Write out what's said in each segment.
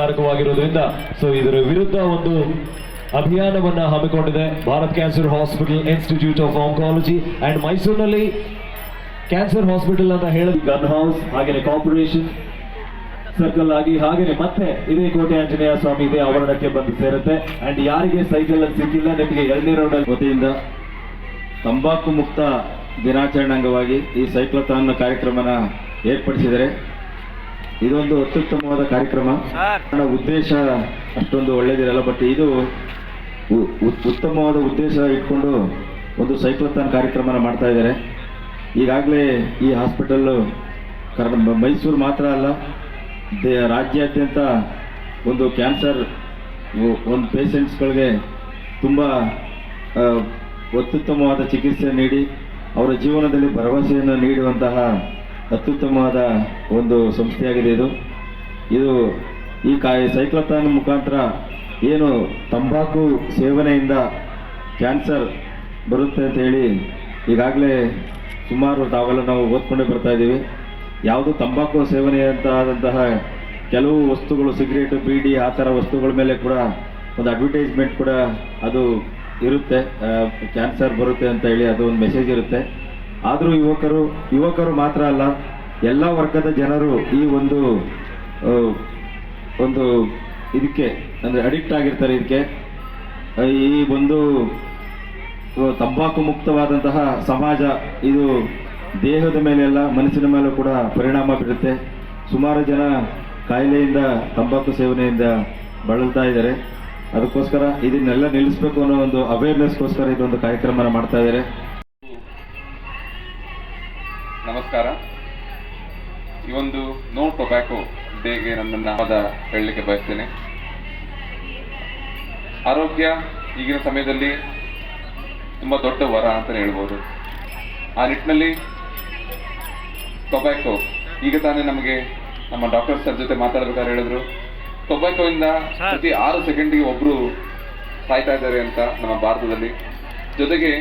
ಕಾರಕವಾಗಿರೋದ್ರಿಂದ so ಇದರ ವಿರುದ್ಧ ಒಂದು ಅಭಿಯಾನವನ್ನ ಹಮ್ಮಿಕೊಂಡಿದೆ Bharat cancer hospital institute of oncology and ಮೈಸೂರಿನಲ್ಲಿ ಕ್ಯಾನ್ಸರ್ ಹಾಸ್ಪಿಟಲ್ ಅಂತ ಹೇಳಿ ಗನ್ ಹೌಸ್ ಹಾಗೆಯೇ ಕಾರ್ಪೊರೇಷನ್ ಸರ್ಕಲ್ ಆಗಿ ಹಾಗೆಯೇ ಮತ್ತೆ ಇದೇ ಕೋಟೆ ಆಂಜನೇಯ ಸ್ವಾಮಿ ಇದೇ ಆವರಣಕ್ಕೆ ಬಂದು ಸೇರುತ್ತೆ. ಅಂಡ್ ಯಾರಿಗೆ ಸೈಕಲ್ ಅಲ್ಲಿ ಸಿಕ್ಕಿಲ್ಲ ನಿಮಗೆ ಎರಡನೇ ರೌಂಡ್ ವತಿಯಿಂದ ತಂಬಾಕು ಮುಕ್ತ ದಿನಾಚರಣೆ ಅಂಗವಾಗಿ ಈ ಸೈಕ್ಲಥಾನ್ ಕಾರ್ಯಕ್ರಮನ ಏರ್ಪಡಿಸಿದರೆ ಇದೊಂದು ಅತ್ಯುತ್ತಮವಾದ ಕಾರ್ಯಕ್ರಮ. ನನ್ನ ಉದ್ದೇಶ ಅಷ್ಟೊಂದು ಒಳ್ಳೇದಿರಲ್ಲ ಬಟ್ ಇದು ಉತ್ತಮವಾದ ಉದ್ದೇಶ ಇಟ್ಕೊಂಡು ಒಂದು ಸೈಕ್ಲಥಾನ್ ಕಾರ್ಯಕ್ರಮನ ಮಾಡ್ತಾ ಇದ್ದಾರೆ. ಈಗಾಗಲೇ ಈ ಹಾಸ್ಪಿಟಲ್ಲು ಕರ್ನ ಮೈಸೂರು ಮಾತ್ರ ಅಲ್ಲ ದೇ ರಾಜ್ಯಾದ್ಯಂತ ಒಂದು ಕ್ಯಾನ್ಸರ್ ಒಂದು ಪೇಷಂಟ್ಸ್ಗಳಿಗೆ ತುಂಬ ಅತ್ಯುತ್ತಮವಾದ ಚಿಕಿತ್ಸೆ ನೀಡಿ ಅವರ ಜೀವನದಲ್ಲಿ ಭರವಸೆಯನ್ನು ನೀಡುವಂತಹ ಅತ್ಯುತ್ತಮವಾದ ಒಂದು ಸಂಸ್ಥೆಯಾಗಿದೆ ಇದು. ಇದು ಈ ಕಾಯಿ ಸೈಕ್ಲತಾನ್ ಮುಖಾಂತರ ಏನು ತಂಬಾಕು ಸೇವನೆಯಿಂದ ಕ್ಯಾನ್ಸರ್ ಬರುತ್ತೆ ಅಂತ ಹೇಳಿ ಈಗಾಗಲೇ ಸುಮಾರು ತಾವೆಲ್ಲ ನಾವು ಓದ್ಕೊಂಡೇ ಬರ್ತಾ ಇದ್ದೀವಿ. ಯಾವುದು ತಂಬಾಕು ಸೇವನೆ ಅಂತ ಆದಂತಹ ಕೆಲವು ವಸ್ತುಗಳು, ಸಿಗರೇಟು, ಬೀಡಿ ಆ ಥರ ವಸ್ತುಗಳ ಮೇಲೆ ಕೂಡ ಒಂದು ಅಡ್ವರ್ಟೈಸ್ಮೆಂಟ್ ಕೂಡ ಅದು ಇರುತ್ತೆ. ಕ್ಯಾನ್ಸರ್ ಬರುತ್ತೆ ಅಂತ ಹೇಳಿ ಅದು ಒಂದು ಮೆಸೇಜ್ ಇರುತ್ತೆ. ಆದರೂ ಯುವಕರು ಯುವಕರು ಮಾತ್ರ ಅಲ್ಲ, ಎಲ್ಲ ವರ್ಗದ ಜನರು ಈ ಒಂದು ಒಂದು ಇದಕ್ಕೆ, ಅಂದರೆ ಅಡಿಕ್ಟ್ ಆಗಿರ್ತಾರೆ ಇದಕ್ಕೆ. ಈ ಒಂದು ತಂಬಾಕು ಮುಕ್ತವಾದಂತಹ ಸಮಾಜ, ಇದು ದೇಹದ ಮೇಲೆ ಅಲ್ಲ, ಮನಸ್ಸಿನ ಮೇಲೂ ಕೂಡ ಪರಿಣಾಮ ಬೀರುತ್ತೆ. ಸುಮಾರು ಜನ ಕಾಯಿಲೆಯಿಂದ, ತಂಬಾಕು ಸೇವನೆಯಿಂದ ಬಳಲ್ತಾ ಇದ್ದಾರೆ. ಅದಕ್ಕೋಸ್ಕರ ಇದನ್ನೆಲ್ಲ ನಿಲ್ಲಿಸಬೇಕು ಅನ್ನೋ ಒಂದು ಅವೇರ್ನೆಸ್ಗೋಸ್ಕರ ಇದೊಂದು ಕಾರ್ಯಕ್ರಮನ ಮಾಡ್ತಾ ಇದ್ದಾರೆ. ನಮಸ್ಕಾರ. ಈ ಒಂದು ನೋ ಟೊಬ್ಯಾಕೋ ಡೇಗೆ ನನ್ನ ಪದ ಹೇಳಲಿಕ್ಕೆ ಬಯಸ್ತೇನೆ. ಆರೋಗ್ಯ ಈಗಿನ ಸಮಯದಲ್ಲಿ ತುಂಬ ದೊಡ್ಡ ವರ ಅಂತ ಹೇಳ್ಬೋದು. ಆ ನಿಟ್ಟಿನಲ್ಲಿ ಟೊಬ್ಯಾಕೋ ಈಗ ತಾನೇ ನಮಗೆ ನಮ್ಮ ಡಾಕ್ಟರ್ ಸರ್ ಜೊತೆ ಮಾತಾಡಬೇಕಾದ್ರೆ ಹೇಳಿದ್ರು. ಟೊಬ್ಯಾಕೋಯಿಂದ ಪ್ರತಿ ಆರು ಸೆಕೆಂಡಿಗೆ ಒಬ್ರು ಸಾಯ್ತಾ ಇದ್ದಾರೆ ಅಂತ ನಮ್ಮ ಭಾರತದಲ್ಲಿ. ಜೊತೆಗೆ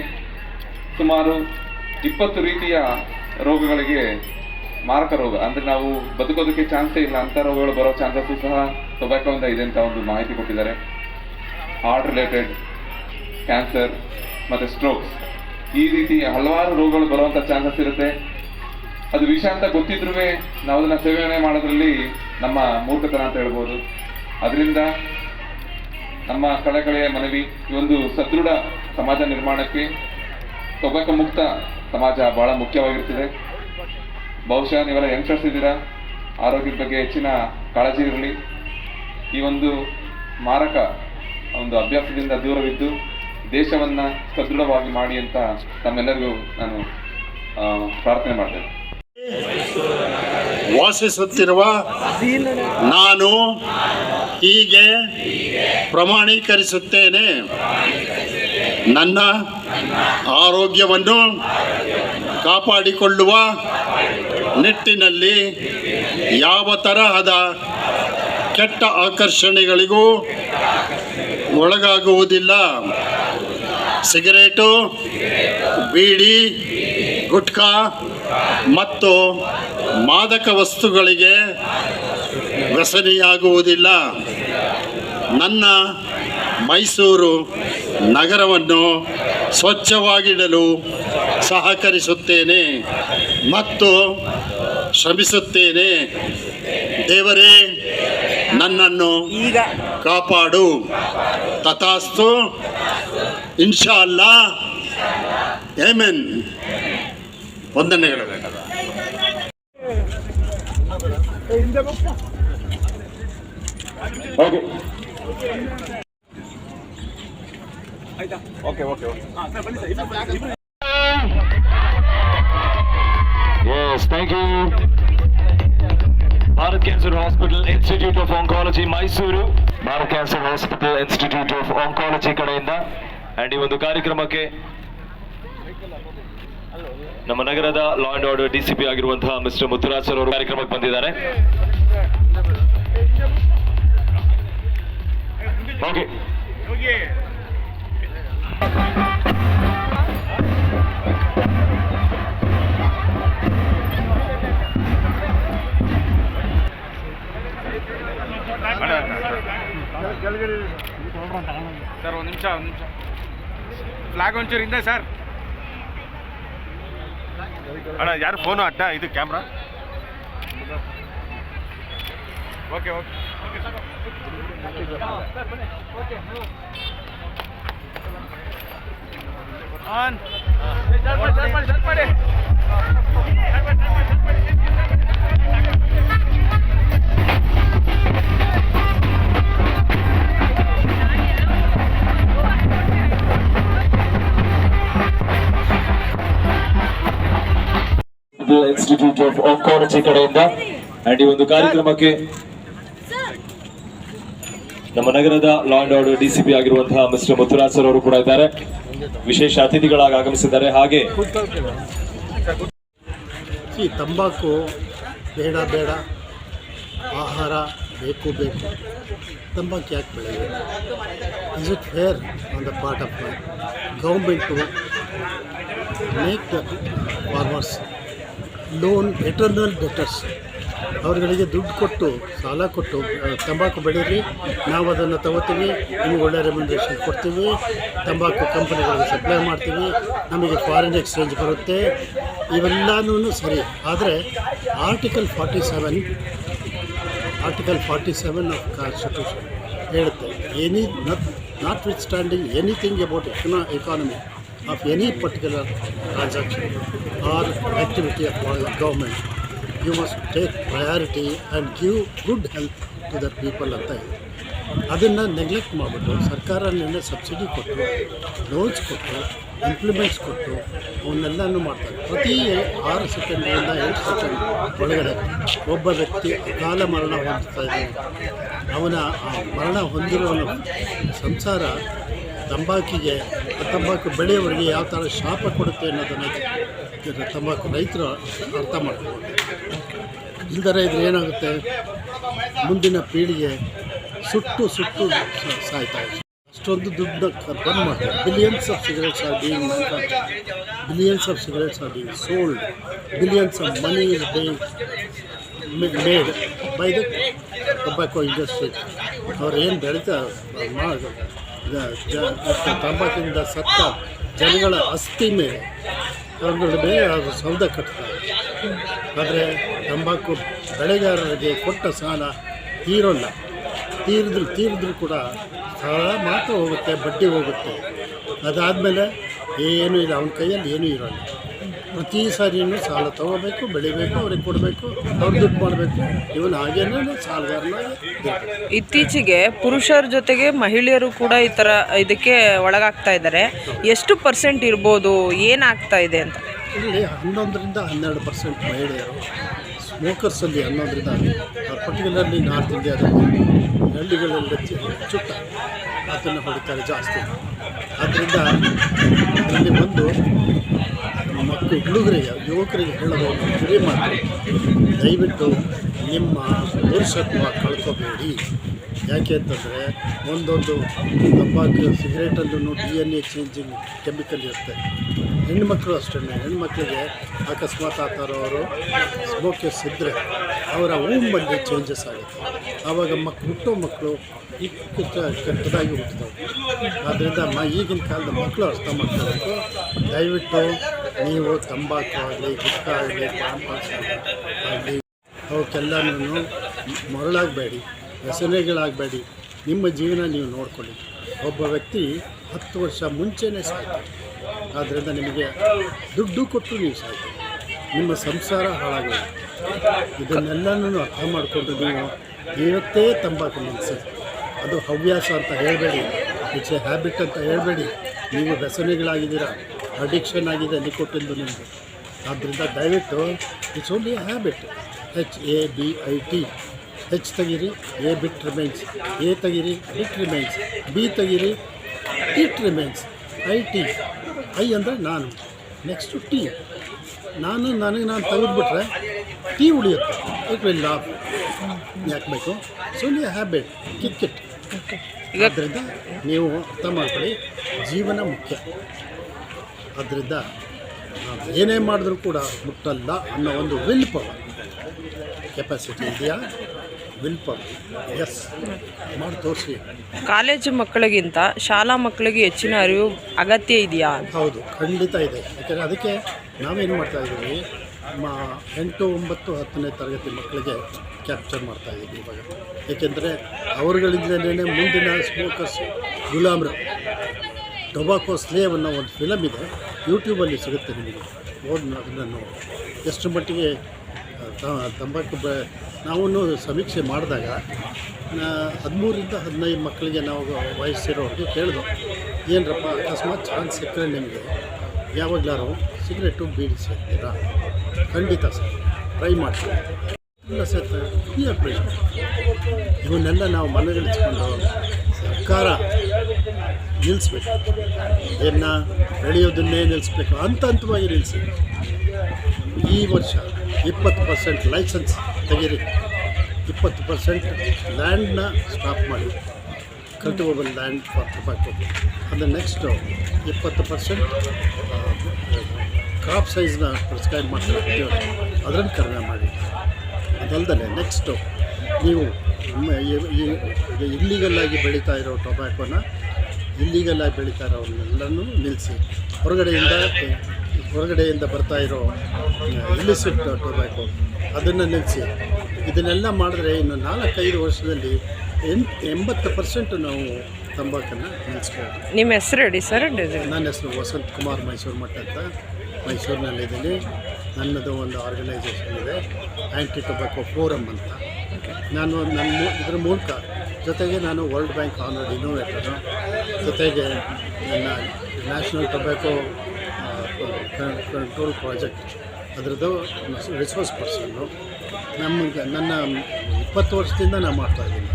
ಸುಮಾರು ಇಪ್ಪತ್ತು ರೀತಿಯ ರೋಗಗಳಿಗೆ ಮಾರಕ ರೋಗ. ಅಂದ್ರೆ ನಾವು ಬದುಕೋದಕ್ಕೆ ಚಾನ್ಸೇ ಇಲ್ಲ. ಅಂತ ರೋಗಗಳು ಬರೋ ಚಾನ್ಸಸ್ ಸಹ ಟೊಬ್ಯಾಕೋಯಿಂದ ಇದೆ ಅಂತ ಒಂದು ಮಾಹಿತಿ ಕೊಟ್ಟಿದ್ದಾರೆ. ಹಾರ್ಟ್ ರಿಲೇಟೆಡ್ ಕ್ಯಾನ್ಸರ್ ಮತ್ತೆ ಸ್ಟ್ರೋಕ್ಸ್ ಈ ರೀತಿ ಹಲವಾರು ರೋಗಗಳು ಬರುವಂತ ಚಾನ್ಸಸ್ ಇರುತ್ತೆ. ಅದು ವಿಷ ಅಂತ ಗೊತ್ತಿದ್ರೂ ನಾವು ಅದನ್ನ ಸೇವನೆ ಮಾಡೋದ್ರಲ್ಲಿ ನಮ್ಮ ಮೂರ್ಖತನ ಅಂತ ಹೇಳ್ಬೋದು. ಅದರಿಂದ ನಮ್ಮ ಕಳಕಳೆಯ ಮನವಿ ಈ ಒಂದು ಸದೃಢ ಸಮಾಜ ನಿರ್ಮಾಣಕ್ಕೆ ಟೊಬ್ಯಾಕೋ ಮುಕ್ತ ಸಮಾಜ ಬಹಳ ಮುಖ್ಯವಾಗಿರ್ತದೆ ಬಹುಶಃ ನೀವೆಲ್ಲ ಯಂಗ್ಸ್ಟರ್ಸ್ ಇದ್ದೀರಾ? ಆರೋಗ್ಯದ ಬಗ್ಗೆ ಹೆಚ್ಚಿನ ಕಾಳಜಿ ಇರಲಿ. ಈ ಒಂದು ಮಾರಕ ಒಂದು ಅಭ್ಯಾಸದಿಂದ ದೂರವಿದ್ದು ದೇಶವನ್ನ ಸದೃಢವಾಗಿ ಮಾಡಿ ಅಂತ ತಮ್ಮೆಲ್ಲರಿಗೂ ನಾನು ಪ್ರಾರ್ಥನೆ ಮಾಡ್ತೇನೆ. ವಾಸಿಸುತ್ತಿರುವ ನಾನು ಹೀಗೆ ಪ್ರಮಾಣೀಕರಿಸುತ್ತೇನೆ. ನನ್ನ ಆರೋಗ್ಯವನ್ನು ಕಾಪಾಡಿಕೊಳ್ಳುವ ನಿಟ್ಟಿನಲ್ಲಿ ಯಾವ ತರಹದ ಕೆಟ್ಟ ಆಕರ್ಷಣೆಗಳಿಗೂ ಒಳಗಾಗುವುದಿಲ್ಲ. ಸಿಗರೇಟು, ಬೀಡಿ, ಗುಟ್ಕಾ ಮತ್ತು ಮಾದಕ ವಸ್ತುಗಳಿಗೆ ವ್ಯಸನಿಯಾಗುವುದಿಲ್ಲ. ನನ್ನ ಮೈಸೂರು ನಗರವನ್ನು ಸ್ವಚ್ಛವಾಗಿಡಲು ಸಹಕರಿಸುತ್ತೇನೆ ಮತ್ತು ಶ್ರಮಿಸುತ್ತೇನೆ. ದೇವರೇ ನನ್ನನ್ನು ಕಾಪಾಡು. ತಥಾಸ್ತು. ಇನ್ಶಾ ಅಲ್ಲಾ ಏಮೆನ್ ವಂದನೆಗಳು okay Yes, thank you. Bharat cancer hospital institute of oncology Mysuru Bharat cancer hospital institute of oncology ಕಡೆಯಿಂದ. ಅಂಡ್ ಈ ಒಂದು ಕಾರ್ಯಕ್ರಮಕ್ಕೆ ನಮ್ಮ ನಗರದ ಲಾ ಅಂಡ್ ಆರ್ಡರ್ ಡಿಸಿಪಿ ಆಗಿರುವಂತಹ ಮಿಸ್ಟರ್ ಮುತ್ತುರಾಜ್ ಸರ್ ಅವರು ಕಾರ್ಯಕ್ರಮಕ್ಕೆ ಬಂದಿದ್ದಾರೆ. ಓಕೆ ಸರ್, ಒಂದು ನಿಮಿಷ ಒಂದು ನಿಮಿಷ. ಫ್ಲಾಗ್ ಒಂಚೂರು ಹಿಂದೆ, ಸರ್. ಅಣ್ಣ, ಯಾರು ಫೋನು ಅಡ್ಡ? ಇದು camera okay okay on. Institute of oncology ಕಡೆಯಿಂದ ಅಂಡ್ ಈ ಒಂದು ಕಾರ್ಯಕ್ರಮಕ್ಕೆ ನಮ್ಮ ನಗರದ ಲಾ ಅಂಡ್ ಆರ್ಡರ್ ಡಿಸಿಪಿ ಆಗಿರುವಂತಹ ಮಿಸ್ಟರ್ ಮುತ್ತುರಾಜ್ ಸರ್ ಅವರು ಕೂಡ ಇದ್ದಾರೆ. ವಿಶೇಷ ಅತಿಥಿಗಳಾಗಿ ಆಗಮಿಸಿದ್ದಾರೆ. ಹಾಗೆ ಈ ತಂಬಾಕು ಬೇಡ ಬೇಡ. ಆಹಾರ ಬೇಕು ಬೇಕು. ತಂಬಾಕು ಯಾಕೆ ಬೆಳೆಯಬೇಕು is it fair on the part of government make the farmers loan eternal debtors ಅವ್ರುಗಳಿಗೆ ದುಡ್ಡು ಕೊಟ್ಟು, ಸಾಲ ಕೊಟ್ಟು ತಂಬಾಕು ಬೆಳೀರಿ ನಾವು ಅದನ್ನು ತಗೋತೀವಿ. ನಿಮಗೆ ಒಳ್ಳೆ ರೆಮ್ಯುನರೇಷನ್ ಕೊಡ್ತೀವಿ. ತಂಬಾಕು ಕಂಪನಿಗಳಿಗೆ ಸಪ್ಲೈ ಮಾಡ್ತೀವಿ. ನಮಗೆ ಫಾರಿನ್ ಎಕ್ಸ್ಚೇಂಜ್ ಬರುತ್ತೆ. ಇವೆಲ್ಲನೂ ಸರಿ. ಆದರೆ article forty seven article forty seven of constitution ಹೇಳುತ್ತೆ any not notwithstanding anything about econo economy of any particular transaction or activity of government you must take priority and give good health to the people ಅಂತ ಇದೆ ಅದನ್ನು neglect ಮಾಡಿಬಿಟ್ಟು ಸರ್ಕಾರ ನಿನ್ನೆ subsidy ಕೊಟ್ಟು loans ಕೊಟ್ಟು implements ಕೊಟ್ಟು ಅವನ್ನೆಲ್ಲನೂ ಮಾಡ್ತಾರೆ. ಪ್ರತಿ ಆರು ಸೆಕೆಂಡಿಂದ ಎಂಟು ಸೆಕೆಂಡ್ ಒಳಗಡೆ ಒಬ್ಬ ವ್ಯಕ್ತಿ ಅಕಾಲ ಮರಣ ಹೊಂದುತ್ತಾ ಇದ್ದಾನೆ. ಅವನ ಮರಣ ಹೊಂದಿರುವ ಸಂಸಾರ ತಂಬಾಕಿಗೆ, ತಂಬಾಕು ಬೆಳೆಯವರಿಗೆ ಯಾವ ಥರ ಶಾಪ ಕೊಡುತ್ತೆ ಅನ್ನೋದನ್ನು ತಂಬಾಕು ರೈತರು ಅರ್ಥ ಮಾಡ್ಕೊಂಡು ಇಲ್ದರೆ ಇದ್ರೆ ಏನಾಗುತ್ತೆ? ಮುಂದಿನ ಪೀಳಿಗೆ ಸುಟ್ಟು ಸುಟ್ಟು ಸಾಯ್ತಾ ಅಷ್ಟೊಂದು ದುಡ್ಡು ಬಂದ್ ಮಾಡ್ತಾರೆ. Billions of cigarettes are being billions of cigarettes are being sold billions of money is being made by the tobacco industry ಅವ್ರು ಏನು ಬೆಳೀತಾರೆ ಮಾಡಿ ತಂಬಾಕಿನಿಂದ ಸತ್ತ ಜನಗಳ ಅಸ್ಥಿ ಮೇಲೆ ಅವ್ರಗಳ ಮೇಲೆ ಅದು ಸೌದೆ ಕಟ್ತಾರೆ. ಆದರೆ ತಂಬಾಕು ಬೆಳೆಗಾರರಿಗೆ ಕೊಟ್ಟ ಸಾಲ ತೀರೋಲ್ಲ. ತೀರಿದ್ರು ತೀರಿದ್ರು ಕೂಡ ಸಾಲ ಮಾತ್ರ ಹೋಗುತ್ತೆ, ಬಡ್ಡಿ ಹೋಗುತ್ತೆ. ಅದಾದಮೇಲೆ ಏನೂ ಇಲ್ಲ, ಅವನ ಕೈಯಲ್ಲಿ ಏನೂ ಇರೋಲ್ಲ. ಪ್ರತಿ ಸಾರಿನೂ ಸಾಲ ತಗೋಬೇಕು ಬೆಳಿಬೇಕು ಅವ್ರಿಗೆ ಕೊಡಬೇಕು ಅವ್ರು ದುಡ್ಡು ಮಾಡಬೇಕು. ಇವನು ಹಾಗೇನೇ ಸಾಲಗಾರನಾಗಿ ಇರ್ಬೇಕು. ಇತ್ತೀಚೆಗೆ ಪುರುಷರ ಜೊತೆಗೆ ಮಹಿಳೆಯರು ಕೂಡ ಈ ಥರ ಇದಕ್ಕೆ ಒಳಗಾಗ್ತಾ ಇದ್ದಾರೆ. ಎಷ್ಟು ಪರ್ಸೆಂಟ್ ಇರ್ಬೋದು ಏನಾಗ್ತಾ ಇದೆ ಅಂತ? ಇಲ್ಲಿ ಹನ್ನೊಂದರಿಂದ ಹನ್ನೆರಡು ಪರ್ಸೆಂಟ್ ಮಹಿಳೆಯರು ಸ್ಮೋಕರ್ಸಲ್ಲಿ ಹನ್ನೊಂದರಿಂದ ಪರ್ಟಿಕ್ಯುಲರ್ಲಿ ನಾರ್ತ್ ಇಂಡಿಯಾದಲ್ಲಿ ಹಳ್ಳಿಗಳಲ್ಲಿ ಹೆಚ್ಚು- ಚುಟ್ಟ ಅದನ್ನು ಹೊಡಿತಾರೆ ಜಾಸ್ತಿ. ಆದ್ದರಿಂದ ಅಲ್ಲಿ ಬಂದು ಮಕ್ಕಳು ಹುಡುಗರಿಗೆ, ಯುವಕರಿಗೆ ಹೇಳೋದು ಕಿವಿ ಮಾಡಿ ದಯವಿಟ್ಟು ನಿಮ್ಮ ಪುರುಷತ್ವ ಕಳ್ಕೊಬೇಡಿ. ಯಾಕೆ ಅಂತಂದರೆ ಒಂದೊಂದು ತಂಬಾಕು ಸಿಗರೇಟಲ್ಲೂ D N A changing chemical ಇರುತ್ತೆ. ಹೆಣ್ಮಕ್ಳು ಅಷ್ಟೇ ಹೆಣ್ಮಕ್ಳಿಗೆ ಅಕಸ್ಮಾತ್ ಆ ಥರ ಅವರು ಸ್ಮೋಕರ್ಸ್ ಇದ್ದರೆ ಅವರ ಊಂಬಲ್ಲಿ ಚೇಂಜಸ್ ಆಗುತ್ತೆ. ಆವಾಗ ಮಕ್, ಹುಟ್ಟೋ ಮಕ್ಕಳು ಇಕ್ಕ ಕೆಟ್ಟದಾಗಿ ಹುಟ್ಟುತ್ತವೆ ಆದ್ದರಿಂದ ಈಗಿನ ಕಾಲದ ಮಕ್ಕಳು ಅರ್ಥ ಮಾಡ್ಕೋಬೇಕು. ದಯವಿಟ್ಟು ನೀವು ತಂಬಾಕು ಆಗಲಿ ಗುಟ್ಕ ಆಗಲಿ ಪಾಂಪಾಸ್ ಆಗಲಿ ಅವಕ್ಕೆಲ್ಲನೂ ಮರಳಾಗಬೇಡಿ, ವ್ಯಸನೆಗಳಾಗಬೇಡಿ. ನಿಮ್ಮ ಜೀವನ ನೀವು ನೋಡ್ಕೊಳ್ಳಿ. ಒಬ್ಬ ವ್ಯಕ್ತಿ ಹತ್ತು ವರ್ಷ ಮುಂಚೆನೇ ಸಾಯ್ತಾರೆ ಆದ್ದರಿಂದ ನಿಮಗೆ ದುಡ್ಡು ಕೊಟ್ಟು ನೀವು ಸಾಯ್ತೀರಿ ನಿಮ್ಮ ಸಂಸಾರ ಹಾಳಾಗೋದು. ಇದನ್ನೆಲ್ಲನೂ ಅರ್ಥ ಮಾಡಿಕೊಂಡು ನೀವು ಇವತ್ತೇ ತಂಬಾಕು ನಿಲ್ಲಿಸಿ ಅದು ಹವ್ಯಾಸ ಅಂತ ಹೇಳಬೇಡಿ. ಇಟ್ಸ್ ಎ ಹ್ಯಾಬಿಟ್ ಅಂತ ಹೇಳಬೇಡಿ. ನೀವು ವ್ಯಸನಿಗಳಾಗಿದ್ದೀರಾ? ಅಡಿಕ್ಷನ್ ಆಗಿದೆ ನಿಕೋಟಿಂದು ನಿಮಗೆ. ಆದ್ದರಿಂದ ದಯವಿಟ್ಟು it's only habit H A B I T H ತೆಗೀರಿ ಎ ಬಿಟ್ ರಿಮೈನ್ಸ್ ಎ ತೆಗೀರಿ ಬಿಟ್ ರಿಮೈನ್ಸ್ ಬಿ ತೆಗೀರಿ it remains I T I ಅಂದರೆ ನಾನು. ನೆಕ್ಸ್ಟು ಟಿ ನಾನು ನನಗೆ ನಾನು ತೆಗೆದುಬಿಟ್ರೆ ಟೀ ಉಳಿಯುತ್ತೆ. ಇಟ್ ವಿಲ್ ಲಾಫ್ ಯಾಕೆ ಬೇಕು? ಸೊ ಹ್ಯಾಬಿಟ್ ಕಿಕ್ಕಿಟ್ ಆದ್ದರಿಂದ ನೀವು ಅರ್ಥ ಮಾಡ್ಕೊಳ್ಳಿ ಜೀವನ ಮುಖ್ಯ. ಆದ್ದರಿಂದ ನಾವು ಏನೇ ಮಾಡಿದ್ರೂ ಕೂಡ ಮುಟ್ಟಲ್ಲ ಅನ್ನೋ ಒಂದು ವಿಲ್ ಪವರ್ ಕೆಪಾಸಿಟಿ ಇದೆಯಾ? ವಿಲ್ ಪವರ್ ಎಸ್ ಮಾಡಿ ತೋರಿಸಿ. ಕಾಲೇಜು ಮಕ್ಕಳಿಗಿಂತ ಶಾಲಾ ಮಕ್ಕಳಿಗೆ ಹೆಚ್ಚಿನ ಅರಿವು ಅಗತ್ಯ ಇದೆಯಾ? ಹೌದು ಖಂಡಿತ ಇದೆ. ಯಾಕೆಂದರೆ ಅದಕ್ಕೆ ನಾವೇನು ಮಾಡ್ತಾ ಇದ್ದೀವಿ? ನಮ್ಮ ಎಂಟು ಒಂಬತ್ತು ಹತ್ತನೇ ತರಗತಿ ಮಕ್ಕಳಿಗೆ ಕ್ಯಾಪ್ಚರ್ ಮಾಡ್ತಾ ಇದ್ದೀವಿ ಇವಾಗ. ಏಕೆಂದರೆ ಅವರುಗಳಿಂದಲೇ ಮುಂದಿನ ಸ್ಮೋಕರ್ಸ್ ಗುಲಾಮ್ರು. ಟೊಬಾಕೋ ಸ್ಲೇವ್ ಅನ್ನೋ ಒಂದು ಫಿಲಮ್ ಇದೆ. ಯೂಟ್ಯೂಬಲ್ಲಿ ಸಿಗುತ್ತೆ ನಿಮಗೆ. ಓದಿ ಅದನ್ನು ನೋಡಿ. ಎಷ್ಟು ಮಟ್ಟಿಗೆ ತಂಬಾಕು ಬ ನಾವು ಸಮೀಕ್ಷೆ ಮಾಡಿದಾಗ ಹದಿಮೂರಿಂದ ಹದಿನೈದು ಮಕ್ಕಳಿಗೆ ನಾವು ವಯಸ್ಸಿರೋರಿಗೆ ಕೇಳಿದ್ವು. ಏನರಪ್ಪ, ಅಕಸ್ಮಾತ್ ಚಾನ್ಸ್ ಸಿಕ್ಕರೆ ನಿಮಗೆ ಯಾವಾಗಲಾರು ಸಿಗರೇಟು ಬೀಡಿ ಸೇರ್ತೀರಾ ಖಂಡಿತ ಸರ್. ಟ್ರೈ ಮಾಡ್ತೀವಿ ಇಲ್ಲ ಸರ್ ಇವನ್ನೆಲ್ಲ ನಾವು ಮನಗಳಿಸ್ಕೊಂಡು ಸರ್ಕಾರ ನಿಲ್ಲಿಸ್ಬೇಕು ಇದನ್ನು ಬೆಳೆಯೋದನ್ನೇ ನಿಲ್ಲಿಸ್ಬೇಕು ಹಂತ ಹಂತವಾಗಿ ನಿಲ್ಲಿಸಿ ಈ ವರ್ಷ ಇಪ್ಪತ್ತು ಪರ್ಸೆಂಟ್ ಲೈಸೆನ್ಸ್ ತೆಗೀರಿ. ಇಪ್ಪತ್ತು ಪರ್ಸೆಂಟ್ ಲ್ಯಾಂಡ್ನ ಸ್ಟಾಪ್ ಮಾಡಿ. Cultivable land for tobacco. ಅದು ನೆಕ್ಸ್ಟು ಇಪ್ಪತ್ತು ಪರ್ಸೆಂಟ್ ಕ್ರಾಪ್ ಸೈಜ್ನ ಪ್ರಿಸ್ಕ್ರೈಬ್ ಮಾಡ್ತಾರೆ ಅದನ್ನು ಕಡಿಮೆ ಮಾಡಿ. ಅದಲ್ಲದೆ ನೆಕ್ಸ್ಟು ನೀವು ಇಲ್ಲಿಗಲ್ಲಾಗಿ ಬೆಳೀತಾ ಇರೋ ಟೊಬ್ಯಾಕೋನ ಇಲ್ಲಿಗಲ್ಲಾಗಿ ಬೆಳೀತಾರೆ ಅವ್ರನ್ನೆಲ್ಲನೂ ನಿಲ್ಲಿಸಿ ಹೊರಗಡೆಯಿಂದ ಹೊರಗಡೆಯಿಂದ ಬರ್ತಾ ಇರೋ ಇಲ್ಲಿಸಿಟ್ ಟೊಬ್ಯಾಕೋ ಅದನ್ನು ನಿಲ್ಲಿಸಿ ಇದನ್ನೆಲ್ಲ ಮಾಡಿದ್ರೆ ಇನ್ನು ನಾಲ್ಕೈದು ವರ್ಷದಲ್ಲಿ ಎಂಟು ಎಂಬತ್ತು ಪರ್ಸೆಂಟ್ ನಾವು ತಂಬಾಕನ್ನು ನಿಲ್ಲಿಸ್ಬೋದು ನಿಮ್ಮ ಹೆಸರು ಹೇಳಿ ಸರ್ ನನ್ನ ಹೆಸರು ವಸಂತ್ ಕುಮಾರ್ ಮೈಸೂರು ಮಠ ಅಂತ. ಮೈಸೂರಿನಲ್ಲಿದ್ದೀನಿ ನನ್ನದು ಒಂದು ಆರ್ಗನೈಸೇಷನ್ ಇದೆ ಆ್ಯಂಟಿ ಟೊಬ್ಯಾಕೋ ಫೋರಮ್ ಅಂತ. ನಾನು ನನ್ನ ಇದರ ಮೂಲಕ ಜೊತೆಗೆ ನಾನು ವರ್ಲ್ಡ್ ಬ್ಯಾಂಕ್ ಆನರ್ಡ್ ಇನ್ನೋವೇಟರು ಜೊತೆಗೆ ನನ್ನ ನ್ಯಾಷನಲ್ ಟೊಬ್ಯಾಕೋ ಕಂಟ್ರೋಲ್ ಪ್ರಾಜೆಕ್ಟ್ ಅದರದ್ದು ರಿಸೋರ್ಸ್ ಪರ್ಸನ್ನು ನಮಗೆ, ನನ್ನ ಇಪ್ಪತ್ತು ವರ್ಷದಿಂದ ನಾನು ಮಾಡ್ತಾಯಿದ್ದೀನಿ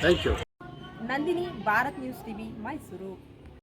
thank you Nandini, Bharat news TV, Mysuru.